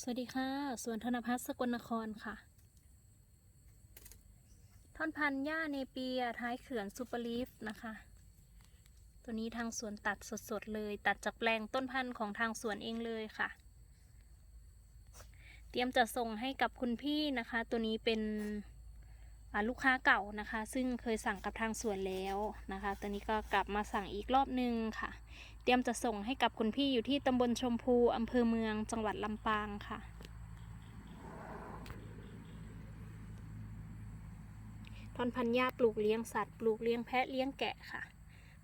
สวัสดีค่ะ สวนธนพัฒน์สกลนครค่ะ ท่อนพันหญ้าเนเปียท้ายเขื่อนซูเปอร์ลีฟนะคะ ตัวนี้ทางสวนตัดสดๆเลย ตัดจากแปลงต้นพันธุ์ของทางสวนเองเลยค่ะ เตรียมจะส่งให้กับคุณพี่นะคะ ตัวนี้เป็นลูกค้าเก่านะคะ ซึ่งเคยสั่งกับทางสวนแล้วนะคะ ตัวนี้ก็กลับมาสั่งอีกรอบนึงค่ะ เตรียมจะส่งให้กับคุณพี่อยู่ที่ตำบลชมพูอำเภอเมืองจังหวัดลำปางค่ะ ท่อนพันหญ้าปลูกเลี้ยงสัตว์ ปลูกเลี้ยงแพะเลี้ยงแกะค่ะ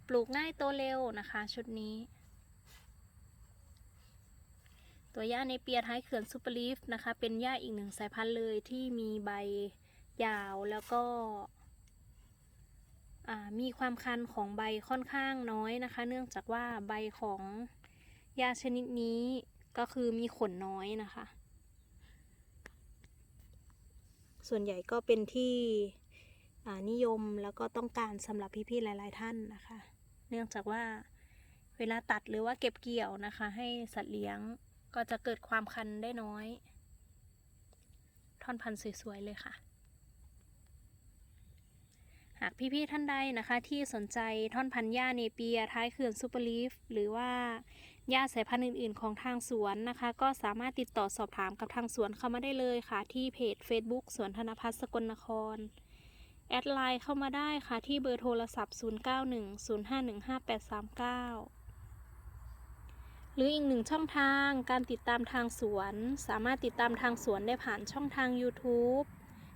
ปลูกง่ายโตเร็วนะคะ ชุดนี้ ตัวหญ้าในเปียท้ายเขื่อนซูเปอร์ลีฟนะคะ เป็นหญ้าอีกหนึ่งสายพันธุ์เลยที่มีใบยาวแล้วก็ มีความคันของใบค่อนข้างน้อยนะคะ เนื่องจากว่าใบของยาชนิดนี้ก็คือมีขนน้อยนะคะ ส่วนใหญ่ก็เป็นที่นิยมแล้วก็ต้องการสำหรับพี่ๆหลายๆท่านนะคะ เนื่องจากว่าเวลาตัดหรือว่าเก็บเกี่ยวนะคะ ให้สัตว์เลี้ยงก็จะเกิดความคันได้น้อย ท่อนพันธุ์สวย ๆ เลยค่ะ หากพี่ๆท่านใดนะคะ ที่สนใจท่อนพันธุ์หญ้าเนเปียท้ายเขื่อนซูเปอร์ลีฟหรือว่าหญ้าสายพันธุ์อื่น ๆ ของทางสวนนะคะ ก็สามารถติดต่อสอบถามกับทางสวนเข้ามาได้เลยค่ะ ที่เพจ Facebook สวนธนพัฒน์สกลนคร แอดไลน์เข้ามาได้ค่ะ ที่เบอร์โทรศัพท์ 0910515839หรืออีกหนึ่งช่องทางการติดตามทางสวน สามารถติดตามทางสวนได้ผ่านช่องทาง YouTube